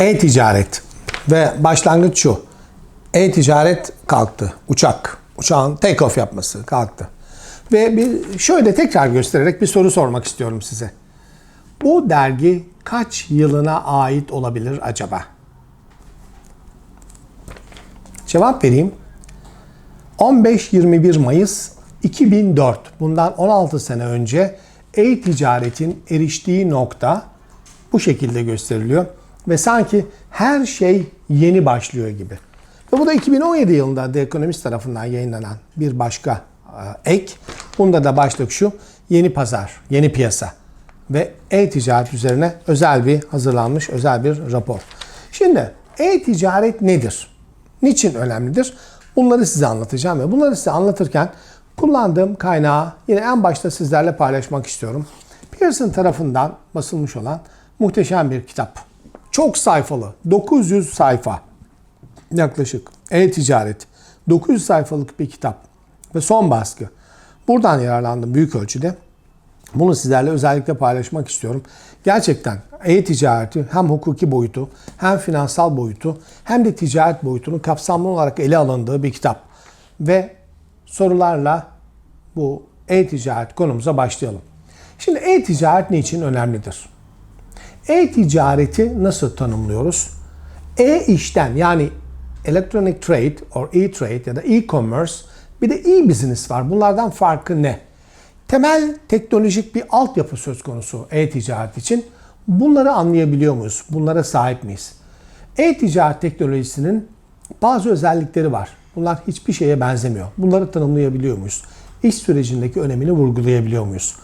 E-ticaret ve başlangıç şu. E-ticaret kalktı. Uçak. Uçağın take off yapması kalktı. Ve bir şöyle tekrar göstererek bir soru sormak istiyorum size. Bu dergi kaç yılına ait olabilir acaba? Cevap vereyim. 15-21 Mayıs 2004. Bundan 16 sene önce e-ticaretin eriştiği nokta bu şekilde gösteriliyor. Ve sanki her şey yeni başlıyor gibi. Ve bu da 2017 yılında The Economist tarafından yayınlanan bir başka e, ek. Bunda da başlık şu. Yeni pazar, yeni piyasa ve e-ticaret üzerine özel bir hazırlanmış özel bir rapor. Şimdi e-ticaret nedir? Niçin önemlidir? Bunları size anlatacağım ve bunları size anlatırken kullandığım kaynağı yine en başta sizlerle paylaşmak istiyorum. Pearson tarafından basılmış olan muhteşem bir kitap. Çok sayfalı, 900 sayfa yaklaşık e-ticaret. 900 sayfalık bir kitap ve son baskı. Buradan yararlandım büyük ölçüde. Bunu sizlerle özellikle paylaşmak istiyorum. Gerçekten e-ticareti hem hukuki boyutu hem finansal boyutu hem de ticaret boyutunun kapsamlı olarak ele alındığı bir kitap. Ve sorularla bu e-ticaret konumuza başlayalım. Şimdi e-ticaret niçin önemlidir? E-ticareti nasıl tanımlıyoruz? E-işten yani electronic trade or e-trade ya da e-commerce bir de e-business var. Bunlardan farkı ne? Temel teknolojik bir altyapı söz konusu e-ticaret için. Bunları anlayabiliyor muyuz? Bunlara sahip miyiz? E-ticaret teknolojisinin bazı özellikleri var. Bunlar hiçbir şeye benzemiyor. Bunları tanımlayabiliyor muyuz? İş sürecindeki önemini vurgulayabiliyor muyuz?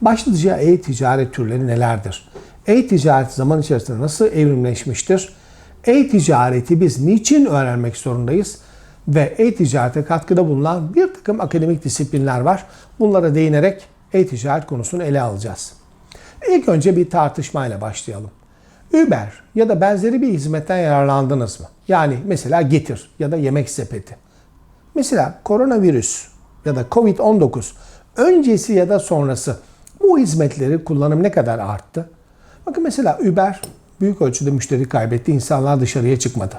Başlıca e-ticaret türleri nelerdir? E-ticaret zaman içerisinde nasıl evrimleşmiştir? E-ticareti biz niçin öğrenmek zorundayız? Ve e-ticarete katkıda bulunan bir takım akademik disiplinler var. Bunlara değinerek e-ticaret konusunu ele alacağız. İlk önce bir tartışmayla başlayalım. Uber ya da benzeri bir hizmetten yararlandınız mı? Yani mesela Getir ya da Yemek Sepeti. Mesela koronavirüs ya da Covid-19 öncesi ya da sonrası bu hizmetleri kullanım ne kadar arttı? Bakın mesela Uber büyük ölçüde müşteri kaybetti. İnsanlar dışarıya çıkmadı.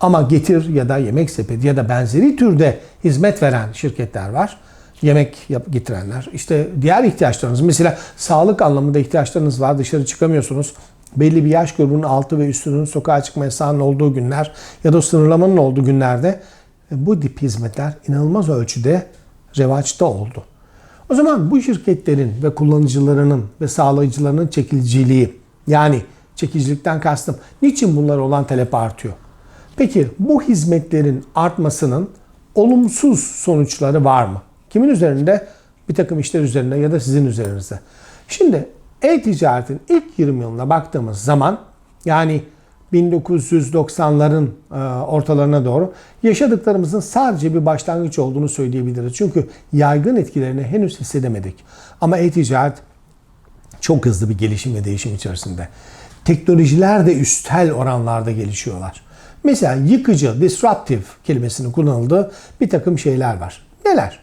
Ama Getir ya da Yemek Sepeti ya da benzeri türde hizmet veren şirketler var. Yemek yap getirenler. İşte diğer ihtiyaçlarınız mesela sağlık anlamında ihtiyaçlarınız var. Dışarı çıkamıyorsunuz. Belli bir yaş grubunun altı ve üstünün sokağa çıkma yasağının olduğu günler ya da sınırlamanın olduğu günlerde e, bu tip hizmetler inanılmaz ölçüde revaçta oldu. O zaman bu şirketlerin ve kullanıcılarının ve sağlayıcılarının çekiciliği yani çekicilikten kastım niçin bunlar olan talep artıyor? Peki bu hizmetlerin artmasının olumsuz sonuçları var mı? Kimin üzerinde? Bir takım işler üzerinde ya da sizin üzerinizde. Şimdi e-ticaretin ilk 20 yılına baktığımız zaman yani 1990'ların e, ortalarına doğru yaşadıklarımızın sadece bir başlangıç olduğunu söyleyebiliriz. Çünkü yaygın etkilerini henüz hissedemedik. Ama e-ticaret çok hızlı bir gelişim ve değişim içerisinde. Teknolojiler de üstel oranlarda gelişiyorlar. Mesela yıkıcı, disruptive kelimesinin kullanıldığı bir takım şeyler var. Neler?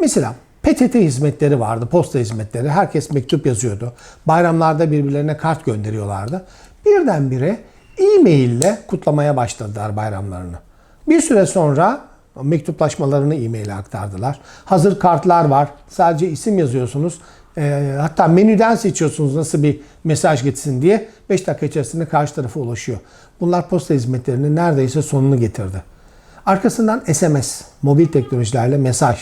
Mesela PTT hizmetleri vardı, posta hizmetleri. Herkes mektup yazıyordu. Bayramlarda birbirlerine kart gönderiyorlardı. Birdenbire e-mail ile kutlamaya başladılar bayramlarını. Bir süre sonra mektuplaşmalarını e-mail'e aktardılar. Hazır kartlar var. Sadece isim yazıyorsunuz. E, hatta menüden seçiyorsunuz nasıl bir mesaj gitsin diye. 5 dakika içerisinde karşı tarafa ulaşıyor. Bunlar posta hizmetlerinin neredeyse sonunu getirdi. Arkasından SMS, mobil teknolojilerle mesaj,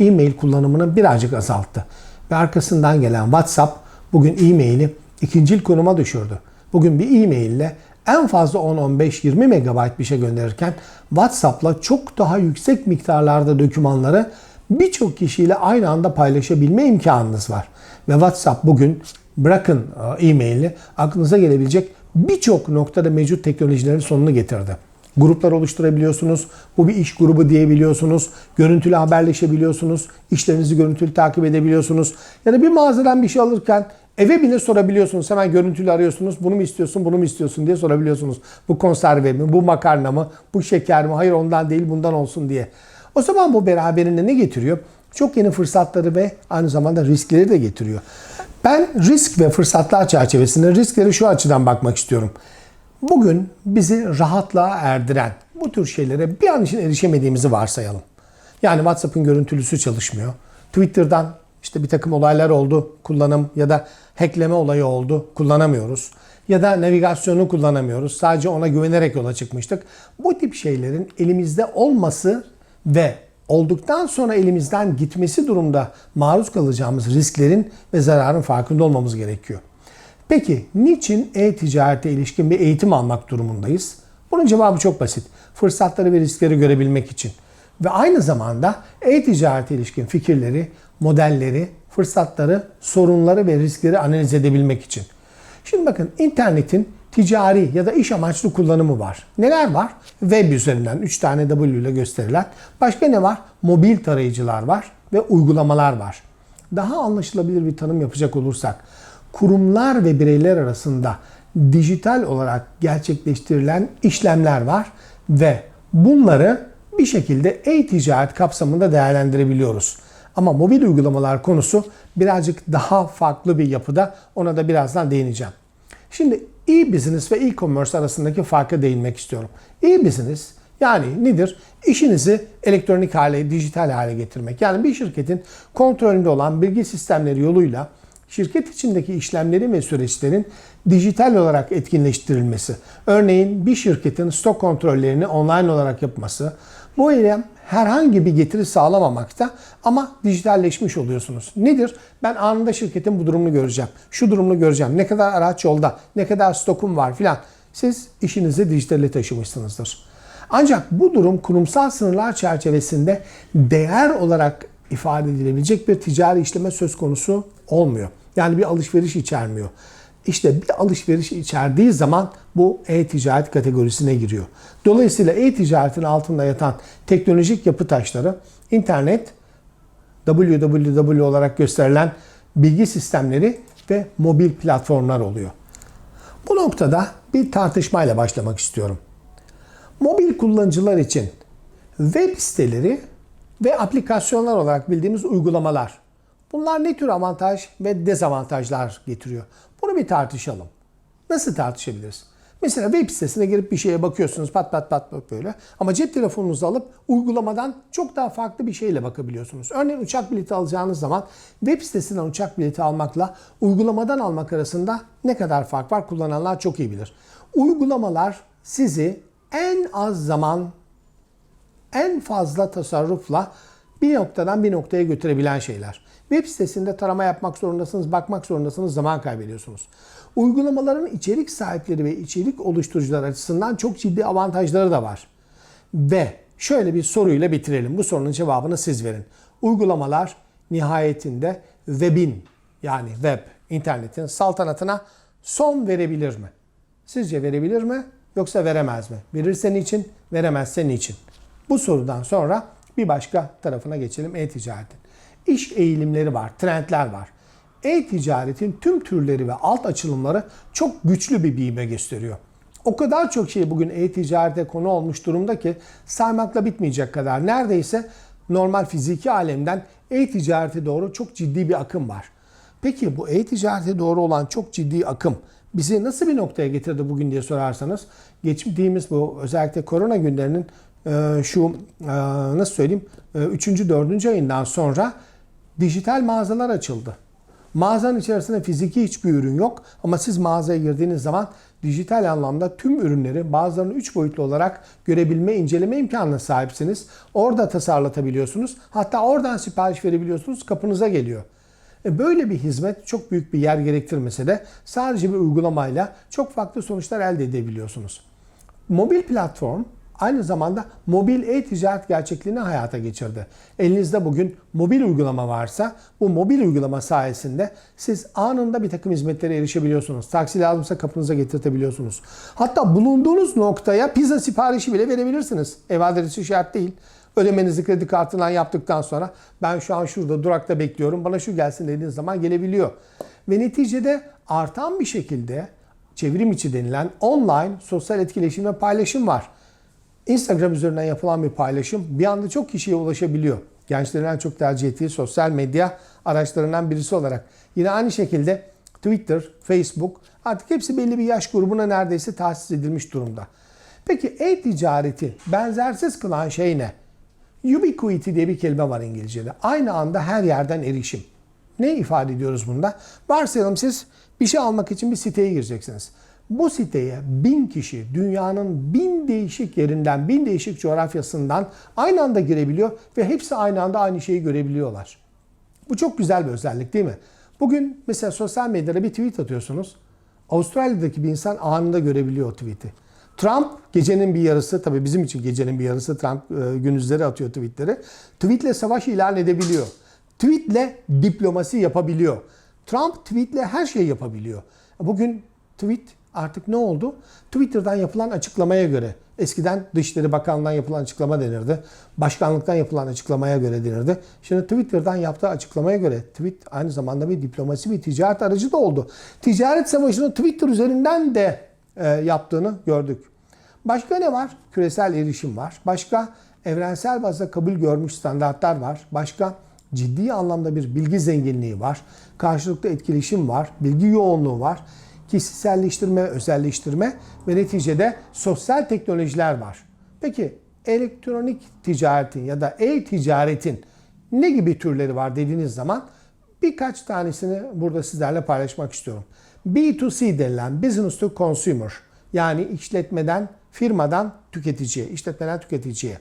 e-mail kullanımını birazcık azalttı. Ve arkasından gelen WhatsApp bugün e-maili ikincil konuma düşürdü. Bugün bir e-mail ile en fazla 10-15-20 megabayt bir şey gönderirken WhatsApp'la çok daha yüksek miktarlarda dokümanları birçok kişiyle aynı anda paylaşabilme imkanınız var. Ve WhatsApp bugün bırakın e, e-maili aklınıza gelebilecek birçok noktada mevcut teknolojilerin sonunu getirdi. Gruplar oluşturabiliyorsunuz. Bu bir iş grubu diyebiliyorsunuz. Görüntülü haberleşebiliyorsunuz. İşlerinizi görüntülü takip edebiliyorsunuz. Ya bir mağazadan bir şey alırken eve bile sorabiliyorsunuz. Hemen görüntülü arıyorsunuz. Bunu mu istiyorsun, bunu mu istiyorsun diye sorabiliyorsunuz. Bu konserve mi, bu makarna mı, bu şeker mi? Hayır ondan değil bundan olsun diye. O zaman bu beraberinde ne getiriyor? Çok yeni fırsatları ve aynı zamanda riskleri de getiriyor. Ben risk ve fırsatlar çerçevesinde riskleri şu açıdan bakmak istiyorum. Bugün bizi rahatlığa erdiren bu tür şeylere bir an için erişemediğimizi varsayalım. Yani WhatsApp'ın görüntülüsü çalışmıyor. Twitter'dan işte bir takım olaylar oldu, kullanım ya da hackleme olayı oldu, kullanamıyoruz. Ya da navigasyonu kullanamıyoruz. Sadece ona güvenerek yola çıkmıştık. Bu tip şeylerin elimizde olması ve olduktan sonra elimizden gitmesi durumda maruz kalacağımız risklerin ve zararın farkında olmamız gerekiyor. Peki niçin e-ticarete ilişkin bir eğitim almak durumundayız? Bunun cevabı çok basit. Fırsatları ve riskleri görebilmek için. Ve aynı zamanda e-ticarete ilişkin fikirleri, modelleri, fırsatları, sorunları ve riskleri analiz edebilmek için. Şimdi bakın internetin ticari ya da iş amaçlı kullanımı var. Neler var? Web üzerinden 3 tane W ile gösterilen. Başka ne var? Mobil tarayıcılar var ve uygulamalar var. Daha anlaşılabilir bir tanım yapacak olursak kurumlar ve bireyler arasında dijital olarak gerçekleştirilen işlemler var ve bunları bir şekilde e-ticaret kapsamında değerlendirebiliyoruz. Ama mobil uygulamalar konusu birazcık daha farklı bir yapıda. Ona da birazdan değineceğim. Şimdi e-business ve e-commerce arasındaki farka değinmek istiyorum. E-business yani nedir? İşinizi elektronik hale, dijital hale getirmek. Yani bir şirketin kontrolünde olan bilgi sistemleri yoluyla şirket içindeki işlemlerin ve süreçlerin dijital olarak etkinleştirilmesi. Örneğin bir şirketin stok kontrollerini online olarak yapması. Bu eylem herhangi bir getiri sağlamamakta ama dijitalleşmiş oluyorsunuz. Nedir? Ben anında şirketin bu durumunu göreceğim. Şu durumunu göreceğim. Ne kadar araç yolda, ne kadar stokum var filan. Siz işinizi dijitale taşımışsınızdır. Ancak bu durum kurumsal sınırlar çerçevesinde değer olarak ifade edilebilecek bir ticari işleme söz konusu olmuyor. Yani bir alışveriş içermiyor. İşte bir alışveriş içerdiği zaman bu e-ticaret kategorisine giriyor. Dolayısıyla e-ticaretin altında yatan teknolojik yapı taşları internet, www olarak gösterilen bilgi sistemleri ve mobil platformlar oluyor. Bu noktada bir tartışmayla başlamak istiyorum. Mobil kullanıcılar için web siteleri ve aplikasyonlar olarak bildiğimiz uygulamalar. Bunlar ne tür avantaj ve dezavantajlar getiriyor? Bunu bir tartışalım. Nasıl tartışabiliriz? Mesela web sitesine girip bir şeye bakıyorsunuz pat pat pat böyle. Ama cep telefonunuzu alıp uygulamadan çok daha farklı bir şeyle bakabiliyorsunuz. Örneğin uçak bileti alacağınız zaman web sitesinden uçak bileti almakla uygulamadan almak arasında ne kadar fark var kullananlar çok iyi bilir. Uygulamalar sizi en az zaman en fazla tasarrufla bir noktadan bir noktaya götürebilen şeyler. Web sitesinde tarama yapmak zorundasınız, bakmak zorundasınız, zaman kaybediyorsunuz. Uygulamaların içerik sahipleri ve içerik oluşturucular açısından çok ciddi avantajları da var. Ve şöyle bir soruyla bitirelim. Bu sorunun cevabını siz verin. Uygulamalar nihayetinde webin yani web, internetin saltanatına son verebilir mi? Sizce verebilir mi yoksa veremez mi? Verirse niçin, veremezse niçin? Bu sorudan sonra bir başka tarafına geçelim e-ticaretin. İş eğilimleri var, trendler var. E-ticaretin tüm türleri ve alt açılımları çok güçlü bir büyüme gösteriyor. O kadar çok şey bugün e-ticarete konu olmuş durumda ki saymakla bitmeyecek kadar neredeyse normal fiziki alemden e-ticarete doğru çok ciddi bir akım var. Peki bu e-ticarete doğru olan çok ciddi akım bizi nasıl bir noktaya getirdi bugün diye sorarsanız geçtiğimiz bu özellikle korona günlerinin e, şu e, nasıl söyleyeyim 3. E, 4. ayından sonra dijital mağazalar açıldı. Mağazanın içerisinde fiziki hiçbir ürün yok ama siz mağazaya girdiğiniz zaman dijital anlamda tüm ürünleri bazılarını 3 boyutlu olarak görebilme, inceleme imkanına sahipsiniz. Orada tasarlatabiliyorsunuz. Hatta oradan sipariş verebiliyorsunuz. Kapınıza geliyor. E böyle bir hizmet çok büyük bir yer gerektirmese de sadece bir uygulamayla çok farklı sonuçlar elde edebiliyorsunuz. Mobil platform aynı zamanda mobil e-ticaret gerçekliğini hayata geçirdi. Elinizde bugün mobil uygulama varsa bu mobil uygulama sayesinde siz anında bir takım hizmetlere erişebiliyorsunuz. Taksi lazımsa kapınıza getirtebiliyorsunuz. Hatta bulunduğunuz noktaya pizza siparişi bile verebilirsiniz. Ev adresi şart değil. Ödemenizi kredi kartından yaptıktan sonra ben şu an şurada durakta bekliyorum bana şu gelsin dediğiniz zaman gelebiliyor. Ve neticede artan bir şekilde çevrim içi denilen online sosyal etkileşim ve paylaşım var. Instagram üzerinden yapılan bir paylaşım bir anda çok kişiye ulaşabiliyor. Gençlerin en çok tercih ettiği sosyal medya araçlarından birisi olarak. Yine aynı şekilde Twitter, Facebook artık hepsi belli bir yaş grubuna neredeyse tahsis edilmiş durumda. Peki e-ticareti benzersiz kılan şey ne? Ubiquity diye bir kelime var İngilizce'de. Aynı anda her yerden erişim. Ne ifade ediyoruz bunda? Varsayalım siz bir şey almak için bir siteye gireceksiniz. Bu siteye bin kişi dünyanın bin değişik yerinden, bin değişik coğrafyasından aynı anda girebiliyor ve hepsi aynı anda aynı şeyi görebiliyorlar. Bu çok güzel bir özellik değil mi? Bugün mesela sosyal medyada bir tweet atıyorsunuz. Avustralya'daki bir insan anında görebiliyor o tweet'i. Trump gecenin bir yarısı, tabii bizim için gecenin bir yarısı Trump e, gündüzleri atıyor tweetleri. Tweetle savaş ilan edebiliyor. Tweetle diplomasi yapabiliyor. Trump tweetle her şeyi yapabiliyor. Bugün tweet artık ne oldu? Twitter'dan yapılan açıklamaya göre, eskiden Dışişleri Bakanlığı'ndan yapılan açıklama denirdi. Başkanlıktan yapılan açıklamaya göre denirdi. Şimdi Twitter'dan yaptığı açıklamaya göre tweet aynı zamanda bir diplomasi, bir ticaret aracı da oldu. Ticaret savaşını Twitter üzerinden de e, yaptığını gördük. Başka ne var? Küresel erişim var. Başka evrensel bazda kabul görmüş standartlar var. Başka ciddi anlamda bir bilgi zenginliği var. Karşılıklı etkileşim var. Bilgi yoğunluğu var. Kişiselleştirme, özelleştirme ve neticede sosyal teknolojiler var. Peki elektronik ticaretin ya da e-ticaretin ne gibi türleri var dediğiniz zaman birkaç tanesini burada sizlerle paylaşmak istiyorum. B2C denilen Business to Consumer yani işletmeden, firmadan tüketiciye, işletmeden tüketiciye.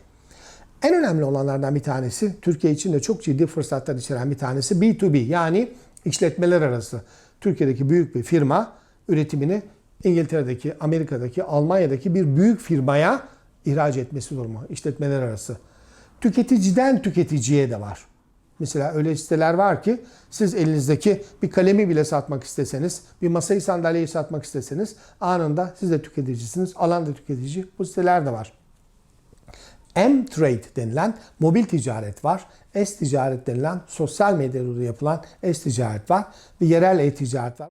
En önemli olanlardan bir tanesi, Türkiye için de çok ciddi fırsatlar içeren bir tanesi B2B yani işletmeler arası. Türkiye'deki büyük bir firma üretimini İngiltere'deki, Amerika'daki, Almanya'daki bir büyük firmaya ihraç etmesi durumu. işletmeler arası. Tüketiciden tüketiciye de var. Mesela öyle siteler var ki siz elinizdeki bir kalemi bile satmak isteseniz, bir masayı sandalyeyi satmak isteseniz anında siz de tüketicisiniz, alan da tüketici. Bu siteler de var. M-Trade denilen mobil ticaret var. S-Ticaret denilen sosyal medyada yapılan S-Ticaret var. Ve yerel e-ticaret var.